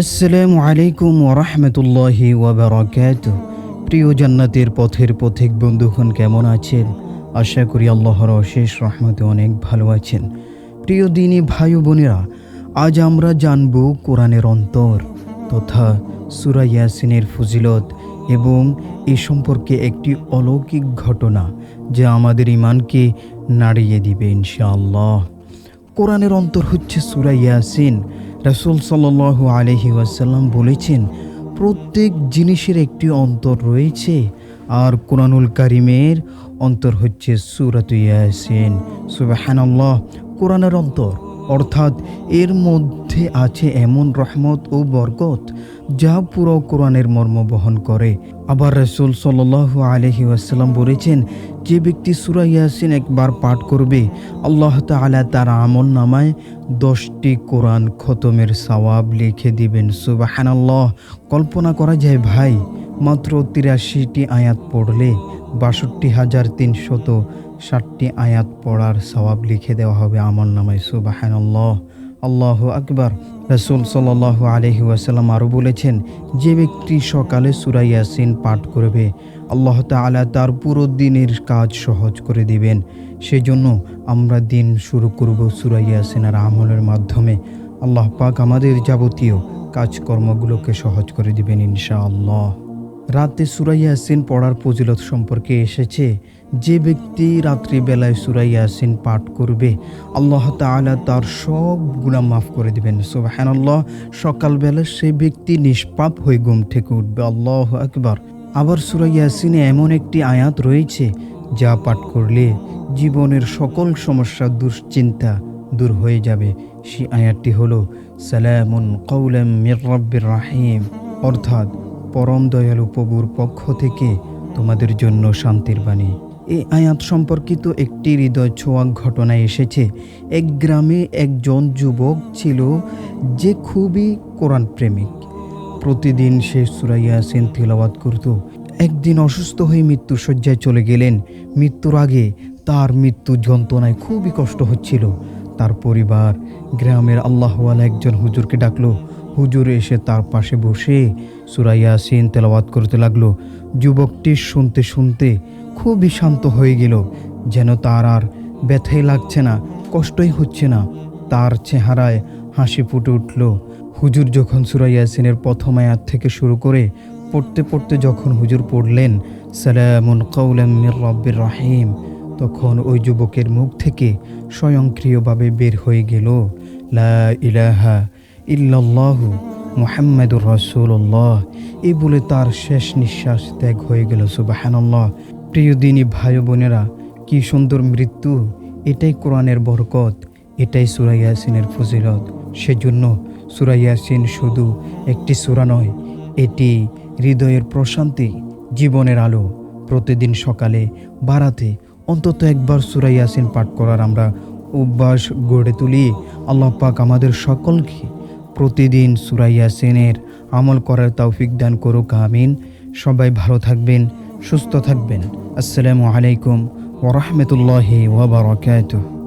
আসসালামু আলাইকুম ওরহমতুল্লাহি ওবরাকাত প্রিয় জান্নাতের পথের পথিক বন্ধুগণ, কেমন আছেন? আশা করি আল্লাহর অশেষ রহমতে অনেক ভালো আছেন। প্রিয় দিনী ভাই বোনেরা, আজ আমরা জানব কোরআনের অন্তর তথা সুরা ইয়াসিনের ফজিলত এবং এ সম্পর্কে একটি অলৌকিক ঘটনা যা আমাদের ইমানকে নাড়িয়ে দিবে ইনশাআল্লাহ। কোরআনের অন্তর হচ্ছে সুরা ইয়াসিন। রাসুল সাল আলহি ওয়াসাল্লাম বলেছেন, প্রত্যেক জিনিসের একটি অন্তর রয়েছে, আর কোরআনুল কারিমের অন্তর হচ্ছে সুরাত ইয়াসিন। সুবাহানাল্লাহ, কোরআনের অন্তর, অর্থাৎ এর মধ্যে আছে এমন রহমত ও বরকত যা পুরো কোরআনের মর্ম বহন করে। আবার রসুল সাল আলহি আসাল্লাম বলেছেন, যে ব্যক্তি সুরা ইয়াসিন একবার পাঠ করবে, আল্লাহ তালা তার আমল নামায় দশটি কোরআন খতমের সওয়াব লিখে দিবেন। সুবাহানাল্লাহ, কল্পনা করা যায় ভাই, মাত্র তিরাশিটি আয়াত পড়লে বাষট্টি হাজার তিনশত ষাটটি আয়াত পড়ার সওয়াব লিখে দেওয়া হবে আমল নামায়। সুবাহানাল্লাহ। আল্লাহ আকবার। রসুল সাল আলহি ওয়াসাল্লাম আরও বলেছেন, যে ব্যক্তি সকালে সুরা ইয়াসিন পাঠ করবে, আল্লাহ তালা তার পুরো দিনের কাজ সহজ করে দিবেন। সেজন্য আমরা দিন শুরু করব সুরা ইয়াসিনের আমলের মাধ্যমে। আল্লাহ পাক আমাদের যাবতীয় কাজকর্মগুলোকে সহজ করে দিবেন ইনশাআল্লাহ। রাতে সুরা ইয়াসিন পড়ার ফজিলত সম্পর্কে এসেছে, যে ব্যক্তি রাত্রিবেলায় সুরা ইয়াসিন পাঠ করবে, আল্লাহ তাআলা তার সব গুণা মাফ করে দিবেন। সুবহানাল্লাহ, সকালবেলা সে ব্যক্তি নিষ্পাপ হয়ে ঘুম থেকে উঠবে। আল্লাহ আকবার। আবার সুরা ইয়াসিনে এমন একটি আয়াত রয়েছে, যা পাঠ করলে জীবনের সকল সমস্যা, দুশ্চিন্তা দূর হয়ে যাবে। সেই আয়াতটি হলো, সালামুন কৌলাম মির রাহিম। অর্থাৎ পরম দয়ালু প্রভুর পক্ষ থেকে তোমাদের জন্য শান্তির বাণী। এই আয়াত সম্পর্কিত একটি হৃদয় ছোঁয়া ঘটনা এসেছে। এক গ্রামে একজন যুবক ছিল যে খুবই কোরআন প্রেমিক প্রতিদিন সে সুরাইয়াসিন তিলাওয়াত করত। একদিন অসুস্থ হয়ে মৃত্যু শয্যায় চলে গেলেন। মৃত্যুর আগে তার মৃত্যু যন্ত্রণায় খুবই কষ্ট হচ্ছিল। তার পরিবার, গ্রামের আল্লাহওয়ালা একজন হুজুরকে ডাকলো হুজুর এসে তার পাশে বসে সুরাইয়াসিন তেলাওয়াত করতে লাগল। যুবকটি শুনতে শুনতে খুবই শান্ত হয়ে গেল। যেন তার আর ব্যথাই লাগছে না, কষ্টই হচ্ছে না। তার চেহারায় হাসি ফুটে উঠল। হুজুর যখন সুরাইয়াসিনের প্রথম আয়াত থেকে শুরু করে পড়তে পড়তে যখন হুজুর পড়লেন, সালামুন কৌলাম মির রব্বির রাহিম, তখন ওই যুবকের মুখ থেকে স্বয়ংক্রিয়ভাবে বের হয়ে গেল। লা ইলাহা ইল্লাল্লাহু মুহাম্মাদুর রাসূলুল্লাহ। এই বলে তার শেষ নিঃশ্বাস ত্যাগ হয়ে গেল, সুবাহানাল্লাহ। প্রিয় দিনী ভাই বোনেরা, কি সুন্দর মৃত্যু। এটাই কোরআনের বরকত, এটাই সুরা ইয়াসিনের ফজিলত। সেজন্য সুরা ইয়াসিন শুধু একটি সুরা নয়, এটি হৃদয়ের প্রশান্তি, জীবনের আলো। প্রতিদিন সকালে বাড়াতে অন্তত একবার সুরা ইয়াসিন পাঠ করার আমরা অভ্যাস গড়ে তুলি। আল্লাহ পাক আমাদের সকলকে প্রতিদিন সুরাইয়া সেনের আমল করার তৌফিক দান করুক, আমিন। সবাই ভালো থাকবেন, সুস্থ থাকবেন। আসসালামু আলাইকুম ওরহমতুল্লাহি ওবরাকাতুহ